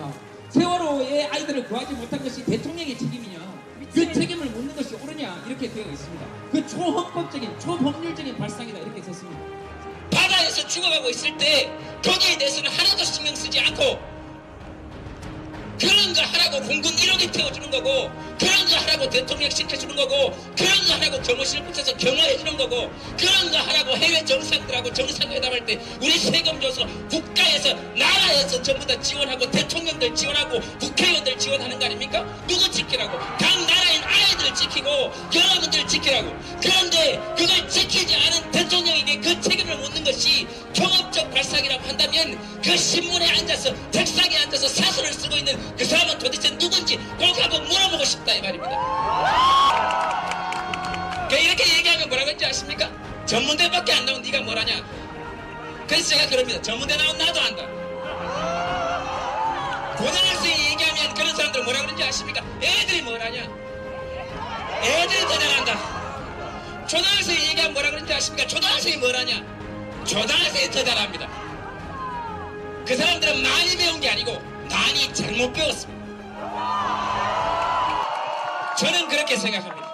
있습니다. 세월호의 아이들을 구하지 못한 것이 대통령의 책임이냐? 그 책임을 묻는 것이 옳으냐? 이렇게 되어 있습니다. 그 초헌법적인, 초법률적인 발상이다 이렇게 썼습니다. 바다에서 죽어가고 있을 때 거기에 대해서는 하나도 신경 쓰지 않고 그런 거 하라고 공군 1호기 태워주는 거고 그런 거 하라고 대통령 시켜주는 거고 그런 거 하라고 경호실 붙여서 경호해주는 거고 그런 거 하라고 해외 정상들하고 정상회담할 때 우리 세금 줘서 국가에서 나라에서 전부 다 지원하고 대통령들 지원하고 국회의원들 지원하는 거 아닙니까? 누구 지키라고? 각 나라인 아이들 지키고 여러분들 지키라고 그런데 그걸 지키지 않은 대통령에게 그 책임을 묻는 것이 종합적 발상이라고 한다면 그 신문에 앉아서 책상에 앉아서 사설을 쓰고 있는 그 사람은 도대체 누군지 꼭 한번 물어보고 싶다 이 말입니다. 그 이렇게 얘기하면 뭐라고 했지 아십니까? 전문대밖에 안 나온 네가 뭐라냐? 그래서 제가 그럽니다. 전문대 나온 나도 안다. 고등학생이 얘기하면 그런 사람들 뭐라 그러는지 아십니까? 애들이 뭐라냐? 애들이 더 잘한다. 초등학생이 얘기하면 뭐라 그러는지 아십니까? 초등학생이 뭐라냐? 초등학생이 더 잘합니다. 그 사람들은 많이 배운 게 아니고 많이 잘못 배웠습니다. 저는 그렇게 생각합니다.